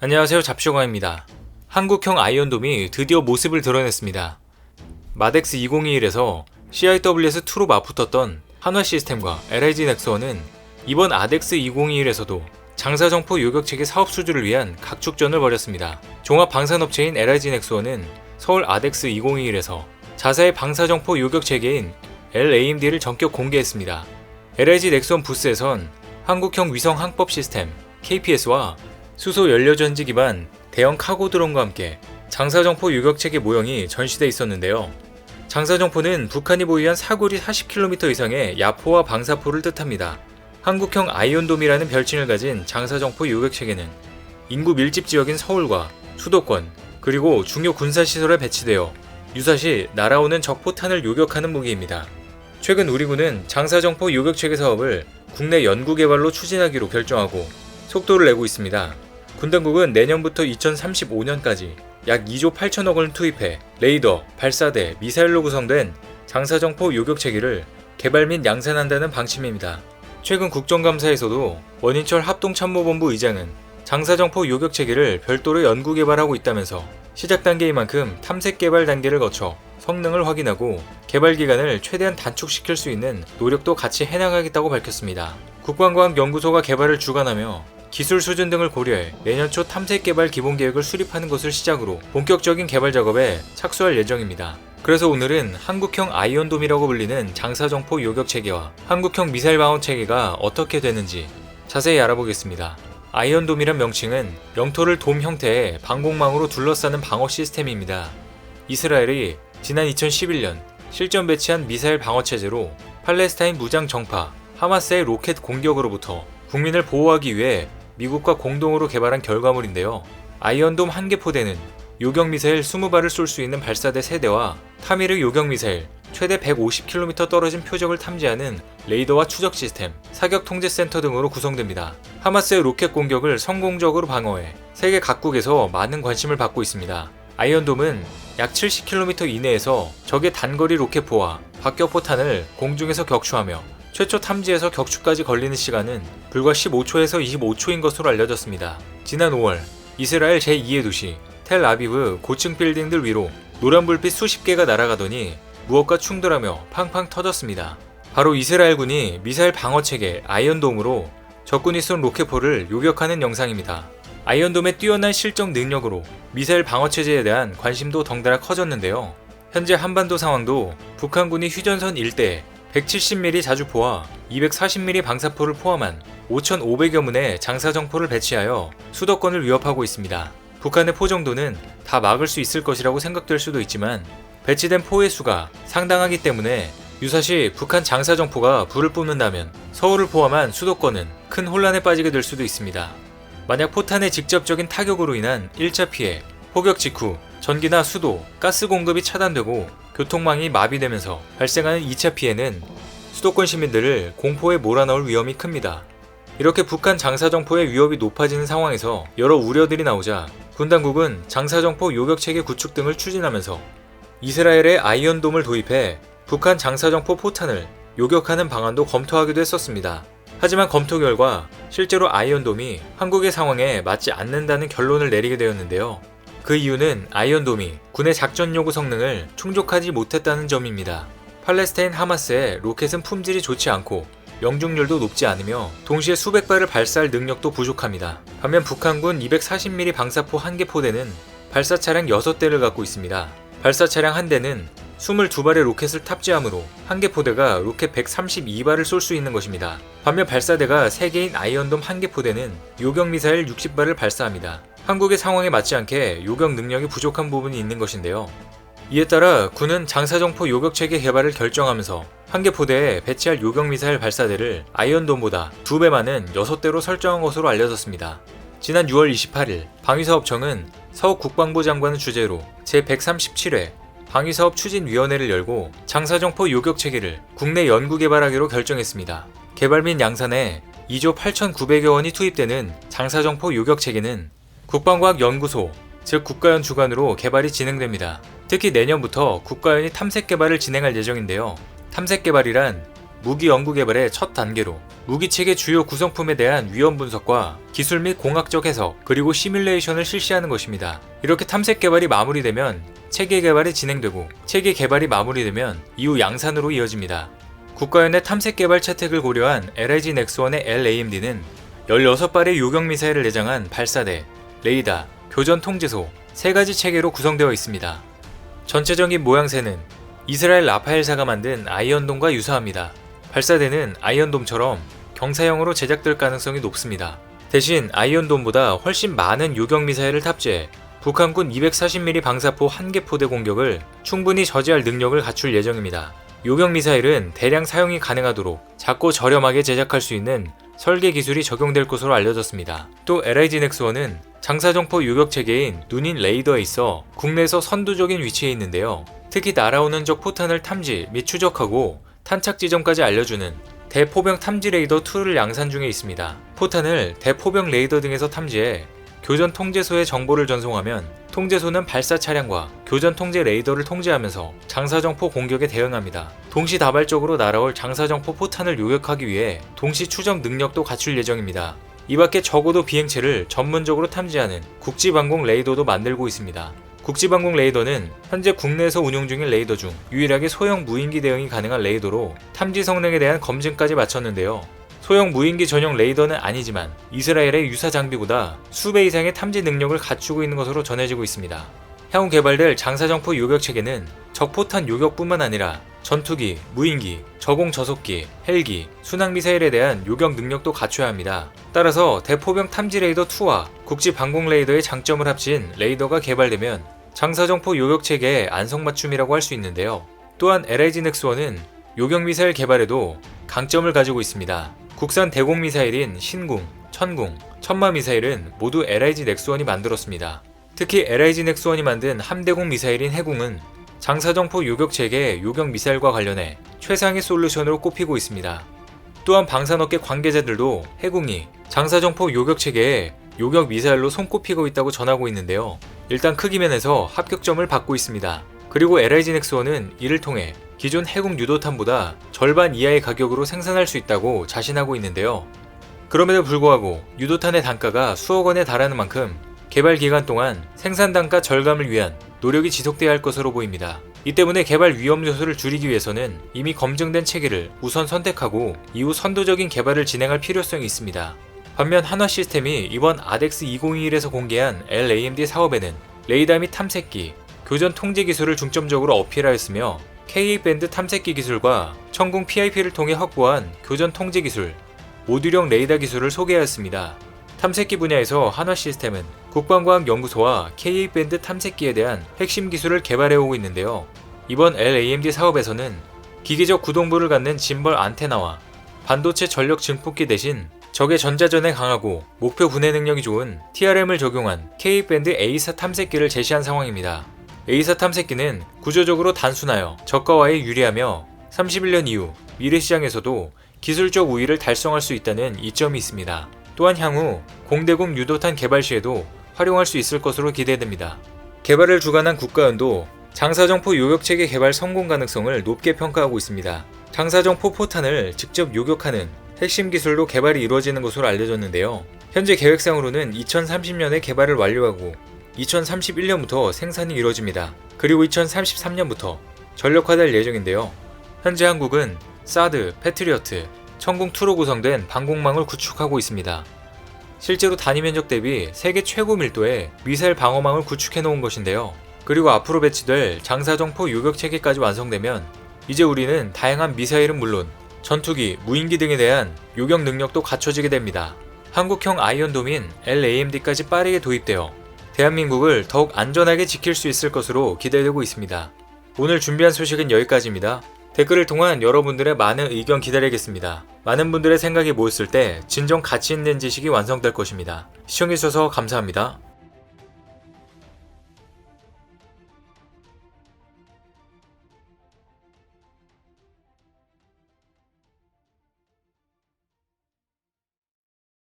안녕하세요 잡쇼가입니다. 한국형 아이언돔이 드디어 모습을 드러냈습니다. 마덱스 2021에서 CIWS2로 맞붙었던 한화 시스템과 LIG 넥스원은 이번 아덱스 2021에서도 장사정포 요격체계 사업 수주를 위한 각축전을 벌였습니다. 종합 방산업체인 LIG 넥스원은 서울 아덱스 2021에서 자사의 방사정포 요격체계인 LAMD를 전격 공개했습니다. LIG 넥스원 부스에선 한국형 위성 항법 시스템 KPS와 수소 연료 전지 기반 대형 카고 드론과 함께 장사정포 유격체계 모형이 전시돼 있었는데요. 장사정포는 북한이 보유한 사거리 40km 이상의 야포와 방사포를 뜻합니다. 한국형 아이언돔이라는 별칭을 가진 장사정포 유격체계는 인구 밀집 지역인 서울과 수도권 그리고 중요 군사시설에 배치되어 유사시 날아오는 적포탄을 요격하는 무기입니다. 최근 우리군은 장사정포 요격체계 사업을 국내 연구 개발로 추진하기로 결정하고 속도를 내고 있습니다. 군 당국은 내년부터 2035년까지 약 2조 8천억 원을 투입해 레이더, 발사대, 미사일로 구성된 장사정포 요격 체계를 개발 및 양산한다는 방침입니다. 최근 국정감사에서도 원인철 합동참모본부 의장은 장사정포 요격 체계를 별도로 연구 개발하고 있다면서 시작 단계인 만큼 탐색 개발 단계를 거쳐 성능을 확인하고 개발 기간을 최대한 단축시킬 수 있는 노력도 같이 해나가겠다고 밝혔습니다. 국방과학연구소가 개발을 주관하며 기술 수준 등을 고려해 내년 초 탐색 개발 기본 계획을 수립하는 것을 시작으로 본격적인 개발 작업에 착수할 예정입니다. 그래서 오늘은 한국형 아이언돔이라고 불리는 장사정포 요격 체계와 한국형 미사일 방어 체계가 어떻게 되는지 자세히 알아보겠습니다. 아이언돔이란 명칭은 영토를 돔 형태의 방공망으로 둘러싸는 방어 시스템입니다. 이스라엘이 지난 2011년 실전 배치한 미사일 방어 체제로 팔레스타인 무장 정파 하마스의 로켓 공격으로부터 국민을 보호하기 위해 미국과 공동으로 개발한 결과물인데요. 아이언돔 한 개 포대는 요격 미사일 20발을 쏠 수 있는 발사대 세대와 타미르 요격 미사일 최대 150km 떨어진 표적을 탐지하는 레이더와 추적 시스템, 사격 통제 센터 등으로 구성됩니다. 하마스의 로켓 공격을 성공적으로 방어해 세계 각국에서 많은 관심을 받고 있습니다. 아이언돔은 약 70km 이내에서 적의 단거리 로켓포와 박격포탄을 공중에서 격추하며 최초 탐지에서 격추까지 걸리는 시간은 불과 15초에서 25초인 것으로 알려졌습니다. 지난 5월 이스라엘 제2의 도시 텔 아비브 고층 빌딩들 위로 노란 불빛 수십 개가 날아가더니 무엇과 충돌하며 팡팡 터졌습니다. 바로 이스라엘군이 미사일 방어 체계 아이언돔으로 적군이 쏜 로켓포를 요격하는 영상입니다. 아이언돔의 뛰어난 실적 능력으로 미사일 방어 체제에 대한 관심도 덩달아 커졌는데요. 현재 한반도 상황도 북한군이 휴전선 일대에 170mm 자주포와 240mm 방사포를 포함한 5,500여 문의 장사정포를 배치하여 수도권을 위협하고 있습니다. 북한의 포 정도는 다 막을 수 있을 것이라고 생각될 수도 있지만 배치된 포의 수가 상당하기 때문에 유사시 북한 장사정포가 불을 뿜는다면 서울을 포함한 수도권은 큰 혼란에 빠지게 될 수도 있습니다. 만약 포탄의 직접적인 타격으로 인한 1차 피해, 포격 직후 전기나 수도, 가스 공급이 차단되고 교통망이 마비되면서 발생하는 2차 피해는 수도권 시민들을 공포에 몰아넣을 위험이 큽니다. 이렇게 북한 장사정포의 위협이 높아지는 상황에서 여러 우려들이 나오자 군 당국은 장사정포 요격체계 구축 등을 추진하면서 이스라엘의 아이언돔을 도입해 북한 장사정포 포탄을 요격하는 방안도 검토하기도 했었습니다. 하지만 검토 결과 실제로 아이언돔이 한국의 상황에 맞지 않는다는 결론을 내리게 되었는데요. 그 이유는 아이언돔이 군의 작전 요구 성능을 충족하지 못했다는 점입니다. 팔레스타인 하마스의 로켓은 품질이 좋지 않고 명중률도 높지 않으며 동시에 수백 발을 발사할 능력도 부족합니다. 반면 북한군 240mm 방사포 한개 포대는 발사 차량 6대를 갖고 있습니다. 발사 차량 한 대는 22발의 로켓을 탑재하므로 한 개 포대가 로켓 132발을 쏠 수 있는 것입니다. 반면 발사대가 3개인 아이언돔 한 개 포대는 요격 미사일 60발을 발사합니다. 한국의 상황에 맞지 않게 요격 능력이 부족한 부분이 있는 것인데요. 이에 따라 군은 장사정포 요격 체계 개발을 결정하면서 한 개 포대에 배치할 요격 미사일 발사대를 아이언돔보다 두 배 많은 6대로 설정한 것으로 알려졌습니다. 지난 6월 28일 방위사업청은 서욱 국방부 장관을 주재로 제137회 방위사업 추진위원회를 열고 장사정포 요격 체계를 국내 연구 개발하기로 결정했습니다. 개발 및 양산에 2조 8,900여 원이 투입되는 장사정포 요격 체계는 국방과학연구소, 즉 국가연 주관으로 개발이 진행됩니다. 특히 내년부터 국가연이 탐색 개발을 진행할 예정인데요. 탐색 개발이란 무기 연구 개발의 첫 단계로 무기 체계 주요 구성품에 대한 위험 분석과 기술 및 공학적 해석 그리고 시뮬레이션을 실시하는 것입니다. 이렇게 탐색 개발이 마무리되면 체계 개발이 진행되고 체계 개발이 마무리되면 이후 양산으로 이어집니다. 국가연의 탐색 개발 채택을 고려한 LIG 넥스원의 LAMD는 16발의 요격 미사일을 내장한 발사대, 레이더, 교전 통제소 세 가지 체계로 구성되어 있습니다. 전체적인 모양새는 이스라엘 라파엘사가 만든 아이언돔과 유사합니다. 발사대는 아이언돔처럼 경사형으로 제작될 가능성이 높습니다. 대신 아이언돔보다 훨씬 많은 요격 미사일을 탑재해 북한군 240mm 방사포 한 개 포대 공격을 충분히 저지할 능력을 갖출 예정입니다. 요격 미사일은 대량 사용이 가능하도록 작고 저렴하게 제작할 수 있는 설계 기술이 적용될 것으로 알려졌습니다. 또 LIG 넥스원은 장사정포 요격 체계인 눈인 레이더에 있어 국내에서 선두적인 위치에 있는데요. 특히 날아오는 적 포탄을 탐지 및 추적하고 탄착 지점까지 알려주는 대포병 탐지 레이더 2를 양산 중에 있습니다. 포탄을 대포병 레이더 등에서 탐지해 교전 통제소에 정보를 전송하면 통제소는 발사 차량과 교전 통제 레이더를 통제하면서 장사정포 공격에 대응합니다. 동시다발적으로 날아올 장사정포 포탄을 요격하기 위해 동시 추적 능력도 갖출 예정입니다. 이 밖에 적어도 비행체를 전문적으로 탐지하는 국지방공 레이더도 만들고 있습니다. 국지방공 레이더는 현재 국내에서 운용 중인 레이더 중 유일하게 소형 무인기 대응이 가능한 레이더로 탐지 성능에 대한 검증까지 마쳤는데요. 소형 무인기 전용 레이더는 아니지만 이스라엘의 유사 장비보다 수배 이상의 탐지 능력을 갖추고 있는 것으로 전해지고 있습니다. 향후 개발될 장사정포 요격 체계는 적포탄 요격뿐만 아니라 전투기, 무인기, 저공 저속기, 헬기, 순항 미사일에 대한 요격 능력도 갖춰야 합니다. 따라서 대포병 탐지 레이더 2와 국지 방공 레이더의 장점을 합친 레이더가 개발되면 장사정포 요격 체계의 안성맞춤이라고 할 수 있는데요. 또한 LIG 넥스원은 요격 미사일 개발에도 강점을 가지고 있습니다. 국산 대공 미사일인 신궁, 천궁, 천마 미사일은 모두 LIG 넥스원이 만들었습니다. 특히 LIG 넥스원이 만든 함대공 미사일인 해궁은 장사정포 요격 체계의 요격 미사일과 관련해 최상의 솔루션으로 꼽히고 있습니다. 또한 방산업계 관계자들도 해궁이 장사정포 요격 체계에 요격 미사일로 손꼽히고 있다고 전하고 있는데요. 일단 크기면에서 합격점을 받고 있습니다. 그리고 LIG 넥스원은 이를 통해 기존 해군 유도탄보다 절반 이하의 가격으로 생산할 수 있다고 자신하고 있는데요. 그럼에도 불구하고 유도탄의 단가가 수억 원에 달하는 만큼 개발 기간 동안 생산 단가 절감을 위한 노력이 지속돼야 할 것으로 보입니다. 이 때문에 개발 위험 요소를 줄이기 위해서는 이미 검증된 체계를 우선 선택하고 이후 선도적인 개발을 진행할 필요성이 있습니다. 반면 한화 시스템이 이번 아덱스 2021에서 공개한 LAMD 사업에는 레이더 및 탐색기, 교전 통제 기술을 중점적으로 어필하였으며 K-밴드 탐색기 기술과 천궁 PIP를 통해 확보한 교전 통제 기술, 모듈형 레이더 기술을 소개하였습니다. 탐색기 분야에서 한화 시스템은 국방과학연구소와 K-밴드 탐색기에 대한 핵심 기술을 개발해오고 있는데요. 이번 LAMD 사업에서는 기계적 구동부를 갖는 짐벌 안테나와 반도체 전력 증폭기 대신 적의 전자전에 강하고 목표 분해 능력이 좋은 TRM을 적용한 K-밴드 A사 탐색기를 제시한 상황입니다. A사 탐색기는 구조적으로 단순하여 저가화에 유리하며 31년 이후 미래 시장에서도 기술적 우위를 달성할 수 있다는 이점이 있습니다. 또한 향후 공대공 유도탄 개발 시에도 활용할 수 있을 것으로 기대됩니다. 개발을 주관한 국가연도 장사정포 요격체계 개발 성공 가능성을 높게 평가하고 있습니다. 장사정포 포탄을 직접 요격하는 핵심 기술로 개발이 이루어지는 것으로 알려졌는데요. 현재 계획상으로는 2030년에 개발을 완료하고 2031년부터 생산이 이루어집니다. 그리고 2033년부터 전력화될 예정인데요. 현재 한국은 사드, 패트리어트, 천궁2로 구성된 방공망을 구축하고 있습니다. 실제로 단위 면적 대비 세계 최고 밀도의 미사일 방어망을 구축해 놓은 것인데요. 그리고 앞으로 배치될 장사정포 요격 체계까지 완성되면 이제 우리는 다양한 미사일은 물론 전투기, 무인기 등에 대한 요격 능력도 갖춰지게 됩니다. 한국형 아이언돔인 LAMD까지 빠르게 도입되어 대한민국을 더욱 안전하게 지킬 수 있을 것으로 기대되고 있습니다. 오늘 준비한 소식은 여기까지입니다. 댓글을 통한 여러분들의 많은 의견 기다리겠습니다. 많은 분들의 생각이 모였을 때 진정 가치 있는 지식이 완성될 것입니다. 시청해주셔서 감사합니다.